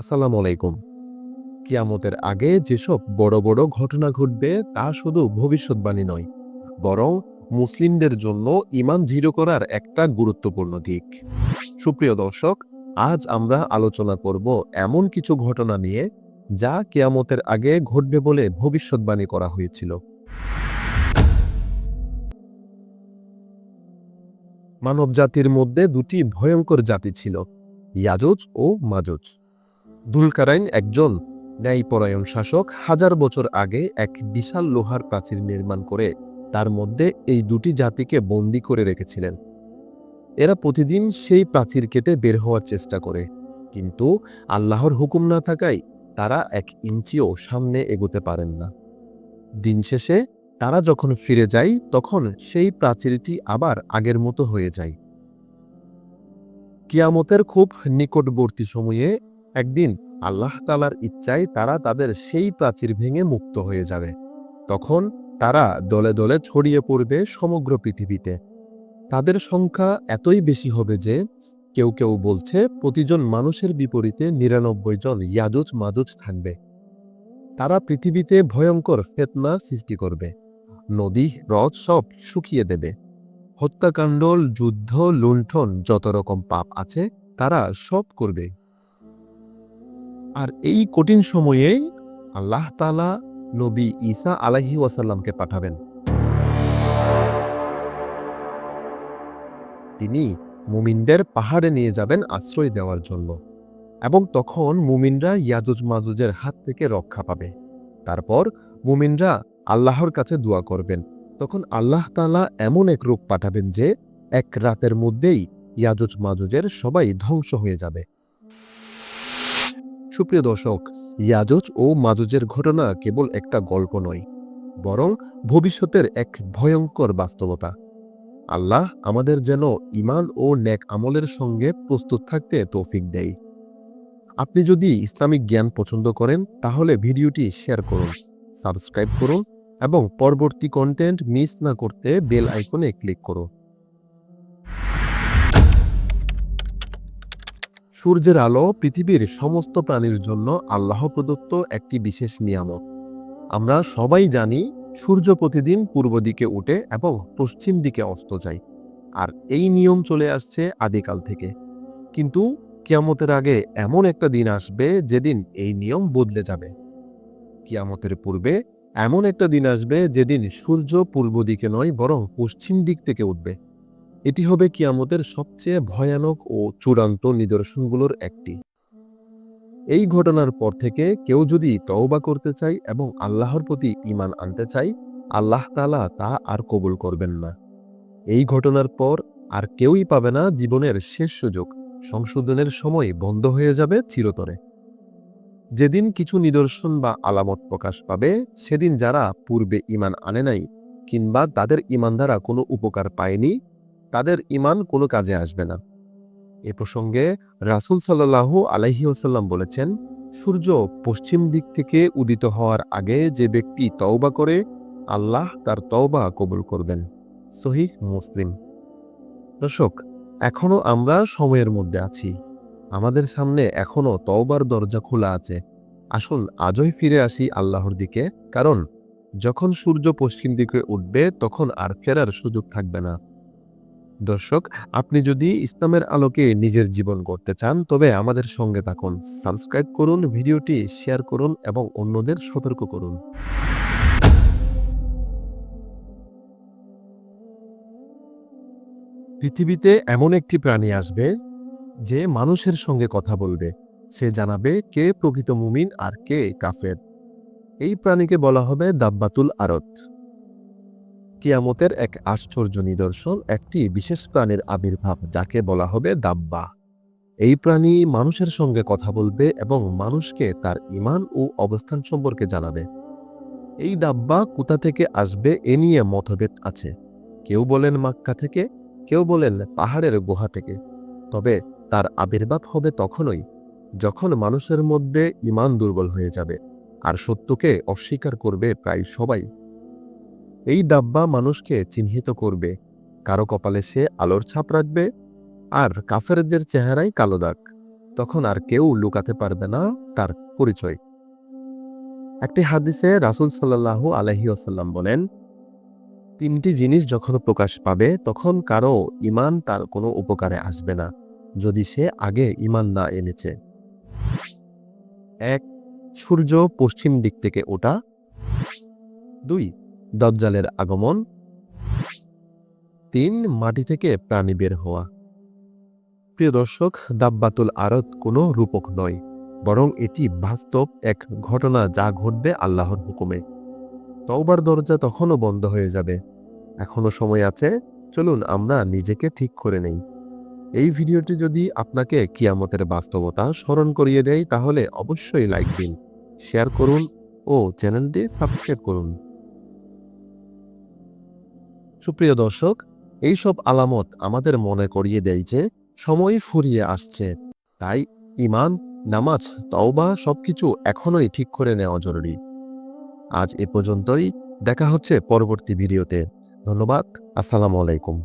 আসসালামু আলাইকুম। কিয়ামতের আগে যেসব বড় বড় ঘটনা ঘটবে তা শুধু ভবিষ্যৎবাণী নয়, বরং মুসলিমদের জন্য ইমান দৃঢ় করার একটা গুরুত্বপূর্ণ দিক। সুপ্রিয় দর্শক, আজ আমরা আলোচনা করব এমন কিছু ঘটনা নিয়ে যা কেয়ামতের আগে ঘটবে বলে ভবিষ্যৎবাণী করা হয়েছিল। মানবজাতির মধ্যে দুটি ভয়ঙ্কর জাতি ছিল, ইয়াজুজ ও মাজুজ। দুলকারাইন একজন ন্যায়পরায়ণ শাসক হাজার বছর আগে এক বিশাল লোহার প্রাচীর নির্মাণ করে তার মধ্যে এই দুটি জাতিকে বন্দি করে রেখেছিলেন। এরা প্রতিদিন সেই প্রাচীর কেটে বের হওয়ার চেষ্টা করে, কিন্তু আল্লাহর হুকুম না থাকায় তারা এক ইঞ্চিও সামনে এগোতে পারেন না। দিন শেষে তারা যখন ফিরে যায়, তখন সেই প্রাচীরটি আবার আগের মতো হয়ে যায়। কিয়ামতের খুব নিকটবর্তী সময়ে একদিন আল্লাহ তালার ইচ্ছায় তারা তাদের সেই প্রাচীর ভেঙে মুক্ত হয়ে যাবে। তখন তারা দলে দলে ছড়িয়ে পড়বে সমগ্র পৃথিবীতে। তাদের সংখ্যা এতই বেশি হবে যে কেউ কেউ বলছে প্রতিজন মানুষের বিপরীতে নিরানব্বই জন ইয়াজুজ মাজুজ থাকবে। তারা পৃথিবীতে ভয়ঙ্কর ফেতনা সৃষ্টি করবে। নদী, হ্রদ সব শুকিয়ে দেবে। হত্যাকাণ্ড যুদ্ধ, লুণ্ঠন যত রকম পাপ আছে তারা সব করবে। আর এই কঠিন সময়ে আল্লাহ তালা নবী ঈসা আলাহি ওয়াসাল্লামকে পাঠাবেন। তিনি মুমিনদের পাহাড়ে নিয়ে যাবেন আশ্রয় দেওয়ার জন্য এবং তখন মুমিনরা ইয়াজুজ মাজুজের হাত থেকে রক্ষা পাবে। তারপর মুমিনরা আল্লাহর কাছে দোয়া করবেন। তখন আল্লাহ তালা এমন এক রূপ পাঠাবেন যে, এক রাতের মধ্যেই ইয়াজুজ মাজুজের সবাই ধ্বংস হয়ে যাবে। সুপ্রিয় দর্শক, ইয়াজুজ ও মাজুজের ঘটনা কেবল একটা গল্প নয়, বরং ভবিষ্যতের এক ভয়ঙ্কর বাস্তবতা। আল্লাহ আমাদের যেন ইমান ও নেক আমলের সঙ্গে প্রস্তুত থাকতে তৌফিক দেয়। আপনি যদি ইসলামিক জ্ঞান পছন্দ করেন, তাহলে ভিডিওটি শেয়ার করুন, সাবস্ক্রাইব করুন এবং পরবর্তী কন্টেন্ট মিস না করতে বেল আইকনে ক্লিক করুন। সূর্যের আলো পৃথিবীর সমস্ত প্রাণীর জন্য আল্লাহ প্রদত্ত একটি বিশেষ নিয়ামক আমরা সবাই জানি, সূর্য প্রতিদিন পূর্ব দিকে উঠে এবং পশ্চিম দিকে অস্ত যায়, আর এই নিয়ম চলে আসছে আদিকাল থেকে। কিন্তু কিয়ামতের আগে এমন একটা দিন আসবে যেদিন এই নিয়ম বদলে যাবে। কিয়ামতের পূর্বে এমন একটা দিন আসবে যেদিন সূর্য পূর্ব দিকে নয়, বরং পশ্চিম দিক থেকে উঠবে। এটি হবে কিয়ামতের সবচেয়ে ভয়ানক ও চূড়ান্ত নিদর্শনগুলোর একটি। এই ঘটনার পর থেকে কেউ যদি তওবা করতে চায় এবং আল্লাহর প্রতি ইমান আনতে চায়, আল্লাহ তালা তা আর কবুল করবেন না। এই ঘটনার পর আর কেউই পাবে না জীবনের শেষ সুযোগ, সংশোধনের সময় বন্ধ হয়ে যাবে চিরতরে। যেদিন কিছু নিদর্শন বা আলামত প্রকাশ পাবে, সেদিন যারা পূর্বে ইমান আনে নাই কিংবা তাদের ইমান দ্বারা কোনো উপকার পায়নি তাদের ইমান কোনো কাজে আসবে না। এ প্রসঙ্গে রাসুল সাল্লাহু আলাইহি ওসাল্লাম বলেছেন, সূর্য পশ্চিম দিক থেকে উদিত হওয়ার আগে যে ব্যক্তি তওবা করে, আল্লাহ তার তওবা কবুল করবেন। সহি মুসলিম। দর্শক, এখনও আমরা সময়ের মধ্যে আছি। আমাদের সামনে এখনও তওবার দরজা খোলা আছে। আসুন আজই ফিরে আসি আল্লাহর দিকে, কারণ যখন সূর্য পশ্চিম দিকে উঠবে, তখন আর ফেরার সুযোগ থাকবে না। দর্শক, আপনি যদি ইসলামের আলোকে নিজের জীবন করতে চান, তবে আমাদের সঙ্গে থাকুন। সাবস্ক্রাইব করুন, ভিডিওটি শেয়ার করুন এবং অন্যদের সতর্ক করুন। পৃথিবীতে এমন একটি প্রাণী আসবে যে মানুষের সঙ্গে কথা বলবে। সে জানাবে কে প্রকৃত মুমিন আর কে কাফের। এই প্রাণীকে বলা হবে দাব্বাতুল আরত কিয়ামতের এক আশ্চর্য নিদর্শন, একটি বিশেষ প্রাণীর আবির্ভাব, যাকে বলা হবে দাব্বা। এই প্রাণী মানুষের সঙ্গে কথা বলবে এবং মানুষকে তার ইমান ও অবস্থান সম্পর্কে জানাবে। এই দাব্বা কোথা থেকে আসবে এ নিয়ে মতভেদ আছে। কেউ বলেন মাক্কা থেকে, কেউ বলেন পাহাড়ের গুহা থেকে। তবে তার আবির্ভাব হবে তখনই, যখন মানুষের মধ্যে ইমান দুর্বল হয়ে যাবে। আর সত্যকে অস্বীকার করবে প্রায় সবাই। এই ডাব্বা মানুষকে চিহ্নিত করবে। কারও কপালে সে আলোর ছাপ রাখবে, আর কাফেরদের চেহারায় কালো দাগ। তখন আর কেউ লুকাতে পারবে না তার পরিচয়। একটি হাদিসে রাসূল সাল্লাল্লাহু আলাইহি ওয়াসাল্লাম বলেন, তিনটি জিনিস যখন প্রকাশ পাবে, তখন কারও ঈমান তার কোনো উপকারে আসবে না, যদি সে আগে ঈমান না এনেছে। এক, সূর্য পশ্চিম দিক থেকে ওঠা। দুই দজ্জালের আগমন। তিন, মাটি থেকে প্রাণী বের হওয়া। প্রিয় দর্শক, দাব্বাতুল আরত কোনো রূপক নয়, বরং এটি বাস্তব এক ঘটনা যা ঘটবে আল্লাহর হুকুমে। তওবার দরজা তখনও বন্ধ হয়ে যাবে। এখনও সময় আছে, চলুন আমরা নিজেকে ঠিক করে নেই। এই ভিডিওটি যদি আপনাকে কিয়ামতের বাস্তবতা স্মরণ করিয়ে দেয়, তাহলে অবশ্যই লাইক দিন, শেয়ার করুন ও চ্যানেলটি সাবস্ক্রাইব করুন। সুপ্রিয় দর্শক, এইসব আলামত আমাদের মনে করিয়ে দেয় যে, সময় ফুরিয়ে আসছে। তাই ইমান নামাজ, তওবা সবকিছু এখনোই ঠিক করে নেওয়া জরুরি। আজ এ পর্যন্তই। দেখা হচ্ছে পরবর্তী ভিডিওতে। ধন্যবাদ। আসসালামু আলাইকুম।